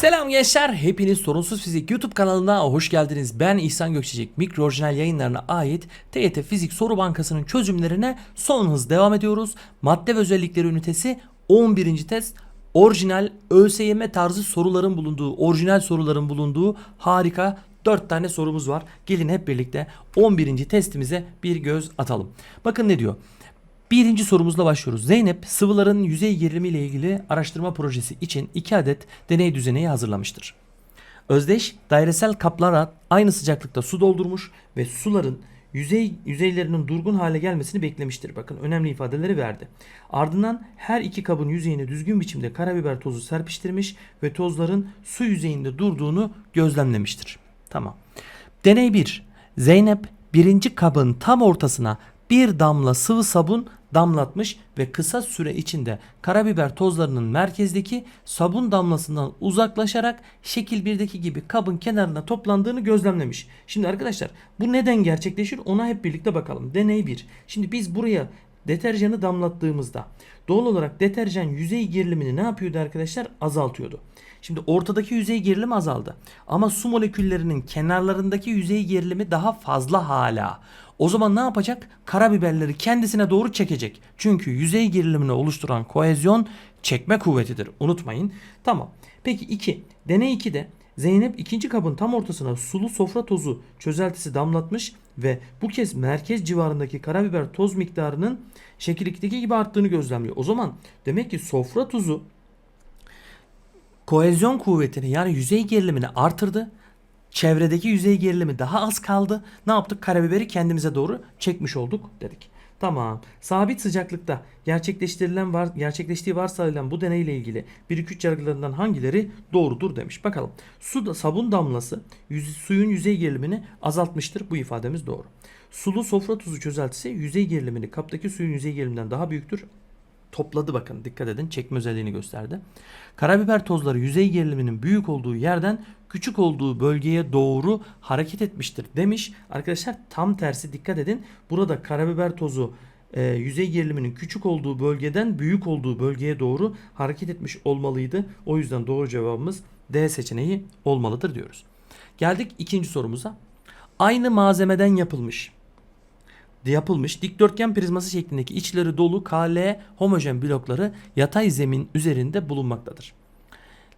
Selam gençler, hepiniz Sorunsuz Fizik YouTube kanalına hoş geldiniz. Ben İhsan Gökçecik. Mikro orijinal yayınlarına ait TYT Fizik Soru Bankası'nın çözümlerine son hız devam ediyoruz. Madde ve özellikleri ünitesi 11. test. Orijinal ÖSYM tarzı soruların bulunduğu, orijinal soruların bulunduğu harika 4 tane sorumuz var. Gelin hep birlikte 11. testimize bir göz atalım. Bakın ne diyor? Birinci sorumuzla başlıyoruz. Zeynep sıvıların yüzey gerilimi ile ilgili araştırma projesi için 2 adet deney düzeneği hazırlamıştır. Özdeş dairesel kaplara aynı sıcaklıkta su doldurmuş ve suların yüzey yüzeylerinin durgun hale gelmesini beklemiştir. Bakın önemli ifadeleri verdi. Ardından her iki kabın yüzeyine düzgün biçimde karabiber tozu serpiştirmiş ve tozların su yüzeyinde durduğunu gözlemlemiştir. Tamam. Deney 1. Zeynep birinci kabın tam ortasına bir damla sıvı sabun damlatmış ve kısa süre içinde karabiber tozlarının merkezdeki sabun damlasından uzaklaşarak şekil 1'deki gibi kabın kenarına toplandığını gözlemlemiş. Şimdi arkadaşlar bu neden gerçekleşir ona hep birlikte bakalım. Deney 1. Şimdi biz buraya deterjanı damlattığımızda doğal olarak deterjan yüzey gerilimini ne yapıyordu arkadaşlar? Azaltıyordu. Şimdi ortadaki yüzey gerilimi azaldı. Ama su moleküllerinin kenarlarındaki yüzey gerilimi daha fazla hala. O zaman ne yapacak? Karabiberleri kendisine doğru çekecek. Çünkü yüzey gerilimini oluşturan kohezyon çekme kuvvetidir. Unutmayın. Tamam. Peki 2. Deney 2'de Zeynep ikinci kabın tam ortasına sulu sofra tozu çözeltisi damlatmış ve bu kez merkez civarındaki karabiber toz miktarının şekil 2'deki gibi arttığını gözlemliyor. O zaman demek ki sofra tuzu kohezyon kuvvetini yani yüzey gerilimini artırdı. Çevredeki yüzey gerilimi daha az kaldı. Ne yaptık? Karabiberi kendimize doğru çekmiş olduk dedik. Tamam. Sabit sıcaklıkta gerçekleştirilen var, gerçekleştiği varsayılan bu deneyle ilgili 1-2-3 yargılarından hangileri doğrudur demiş. Bakalım. Su da sabun damlası yüz, suyun yüzey gerilimini azaltmıştır. Bu ifademiz doğru. Sulu sofra tuzu çözeltisi yüzey gerilimini kaptaki suyun yüzey geriliminden daha büyüktür topladı bakın dikkat edin çekme özelliğini gösterdi. Karabiber tozları yüzey geriliminin büyük olduğu yerden küçük olduğu bölgeye doğru hareket etmiştir demiş. Arkadaşlar tam tersi dikkat edin. Burada karabiber tozu e, yüzey geriliminin küçük olduğu bölgeden büyük olduğu bölgeye doğru hareket etmiş olmalıydı. O yüzden doğru cevabımız D seçeneği olmalıdır diyoruz. Geldik ikinci sorumuza. Aynı malzemeden yapılmış yapılmış dikdörtgen prizması şeklindeki içleri dolu KL homojen blokları yatay zemin üzerinde bulunmaktadır.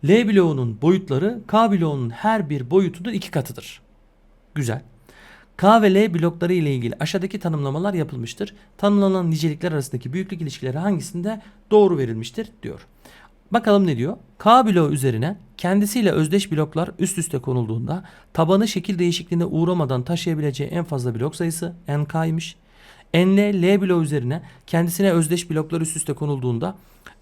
L bloğunun boyutları K bloğunun her bir boyutunun iki katıdır. Güzel. K ve L blokları ile ilgili aşağıdaki tanımlamalar yapılmıştır. Tanımlanan nicelikler arasındaki büyüklük ilişkileri hangisinde doğru verilmiştir diyor. Bakalım ne diyor? K bloğu üzerine kendisiyle özdeş bloklar üst üste konulduğunda tabanı şekil değişikliğine uğramadan taşıyabileceği en fazla blok sayısı NK'ymış. N'le L bloğu üzerine kendisine özdeş bloklar üst üste konulduğunda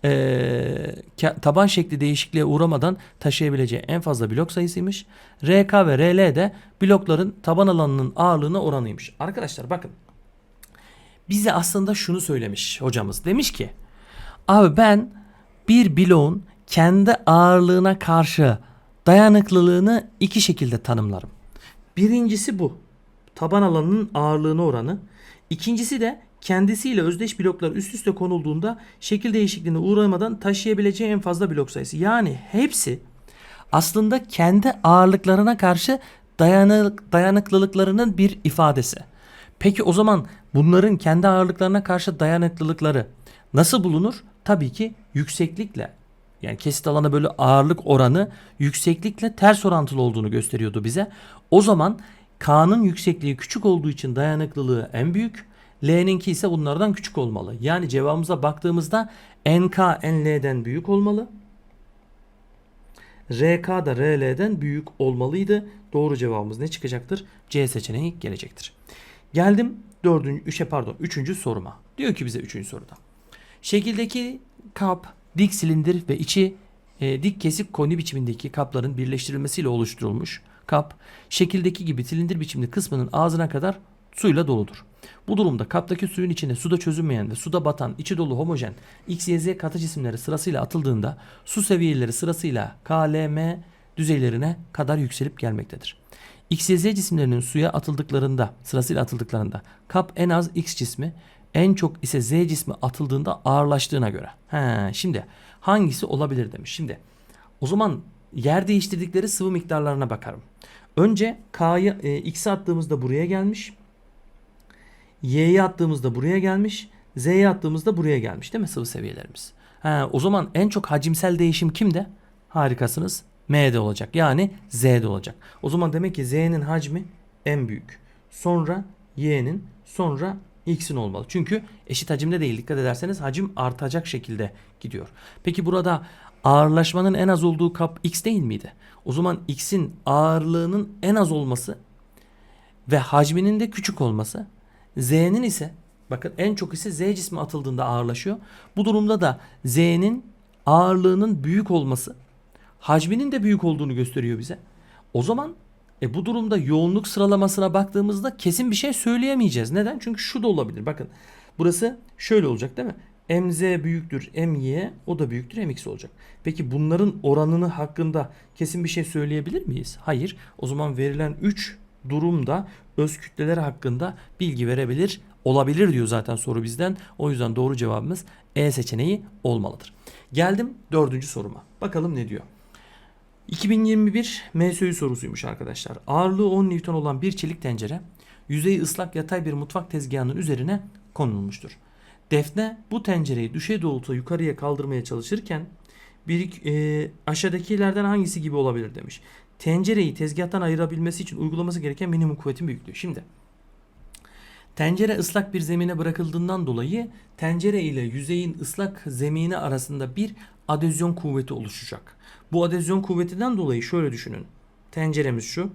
ee, taban şekli değişikliğe uğramadan taşıyabileceği en fazla blok sayısıymış. RK ve RL de blokların taban alanının ağırlığına oranıymış. Arkadaşlar bakın bize aslında şunu söylemiş hocamız. Demiş ki abi ben bir bloğun kendi ağırlığına karşı dayanıklılığını iki şekilde tanımlarım. Birincisi bu. Taban alanının ağırlığına oranı. İkincisi de kendisiyle özdeş bloklar üst üste konulduğunda şekil değişikliğine uğramadan taşıyabileceği en fazla blok sayısı. Yani hepsi aslında kendi ağırlıklarına karşı dayanık, dayanıklılıklarının bir ifadesi. Peki o zaman bunların kendi ağırlıklarına karşı dayanıklılıkları nasıl bulunur? Tabii ki yükseklikle. Yani kesit alana böyle ağırlık oranı yükseklikle ters orantılı olduğunu gösteriyordu bize. O zaman K'nın yüksekliği küçük olduğu için dayanıklılığı en büyük. L'ninki ise bunlardan küçük olmalı. Yani cevabımıza baktığımızda NK NL'den büyük olmalı. RK da RL'den büyük olmalıydı. Doğru cevabımız ne çıkacaktır? C seçeneği gelecektir. Geldim dördüncü, üçe pardon üçüncü soruma. Diyor ki bize üçüncü soruda. Şekildeki kap dik silindir ve içi e, dik kesik koni biçimindeki kapların birleştirilmesiyle oluşturulmuş kap şekildeki gibi silindir biçimli kısmının ağzına kadar suyla doludur. Bu durumda kaptaki suyun içine suda çözünmeyen ve suda batan içi dolu homojen X, Y, Z katı cisimleri sırasıyla atıldığında su seviyeleri sırasıyla K, L, M düzeylerine kadar yükselip gelmektedir. X, Y, Z cisimlerinin suya atıldıklarında, sırasıyla atıldıklarında kap en az X cismi, en çok ise Z cismi atıldığında ağırlaştığına göre. He, şimdi hangisi olabilir demiş. Şimdi o zaman yer değiştirdikleri sıvı miktarlarına bakarım. Önce K'yı e, X'e attığımızda buraya gelmiş. Y'ye attığımızda buraya gelmiş. Z'ye attığımızda buraya gelmiş değil mi sıvı seviyelerimiz? Ha, o zaman en çok hacimsel değişim kimde? Harikasınız. M'de olacak. Yani Z'de olacak. O zaman demek ki Z'nin hacmi en büyük. Sonra Y'nin sonra X'in olmalı. Çünkü eşit hacimde değil. Dikkat ederseniz hacim artacak şekilde gidiyor. Peki burada ağırlaşmanın en az olduğu kap X değil miydi? O zaman X'in ağırlığının en az olması ve hacminin de küçük olması Z'nin ise bakın en çok ise Z cismi atıldığında ağırlaşıyor. Bu durumda da Z'nin ağırlığının büyük olması hacminin de büyük olduğunu gösteriyor bize. O zaman e bu durumda yoğunluk sıralamasına baktığımızda kesin bir şey söyleyemeyeceğiz. Neden? Çünkü şu da olabilir. Bakın burası şöyle olacak değil mi? MZ büyüktür MY o da büyüktür MX olacak. Peki bunların oranını hakkında kesin bir şey söyleyebilir miyiz? Hayır. O zaman verilen 3 durumda öz kütleler hakkında bilgi verebilir olabilir diyor zaten soru bizden. O yüzden doğru cevabımız E seçeneği olmalıdır. Geldim dördüncü soruma. Bakalım ne diyor. 2021 MSÜ sorusuymuş arkadaşlar. Ağırlığı 10 Newton olan bir çelik tencere yüzeyi ıslak yatay bir mutfak tezgahının üzerine konulmuştur. Defne bu tencereyi düşey doğrultuda yukarıya kaldırmaya çalışırken bir e, aşağıdakilerden hangisi gibi olabilir demiş. Tencereyi tezgahtan ayırabilmesi için uygulaması gereken minimum kuvvetin büyüklüğü. Şimdi tencere ıslak bir zemine bırakıldığından dolayı tencere ile yüzeyin ıslak zemini arasında bir adezyon kuvveti oluşacak. Bu adezyon kuvvetinden dolayı şöyle düşünün. Tenceremiz şu.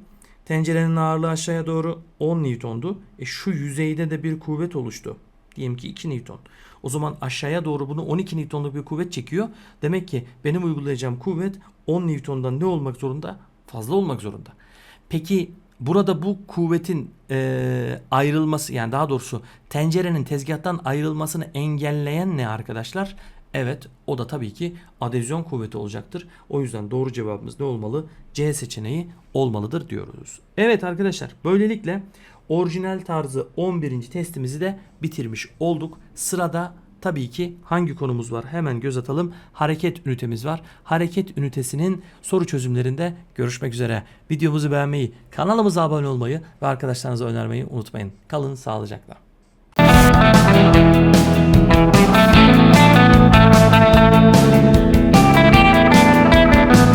Tencerenin ağırlığı aşağıya doğru 10 Newton'du. E şu yüzeyde de bir kuvvet oluştu. Diyelim ki 2 Newton. O zaman aşağıya doğru bunu 12 Newton'luk bir kuvvet çekiyor. Demek ki benim uygulayacağım kuvvet 10 Newton'dan ne olmak zorunda? Fazla olmak zorunda. Peki burada bu kuvvetin e, ayrılması yani daha doğrusu tencerenin tezgahtan ayrılmasını engelleyen ne arkadaşlar? Evet o da tabii ki adezyon kuvveti olacaktır. O yüzden doğru cevabımız ne olmalı? C seçeneği olmalıdır diyoruz. Evet arkadaşlar böylelikle orijinal tarzı 11. testimizi de bitirmiş olduk. Sırada tabii ki hangi konumuz var? Hemen göz atalım. Hareket ünitemiz var. Hareket ünitesinin soru çözümlerinde görüşmek üzere. Videomuzu beğenmeyi, kanalımıza abone olmayı ve arkadaşlarınıza önermeyi unutmayın. Kalın sağlıcakla. Thank you.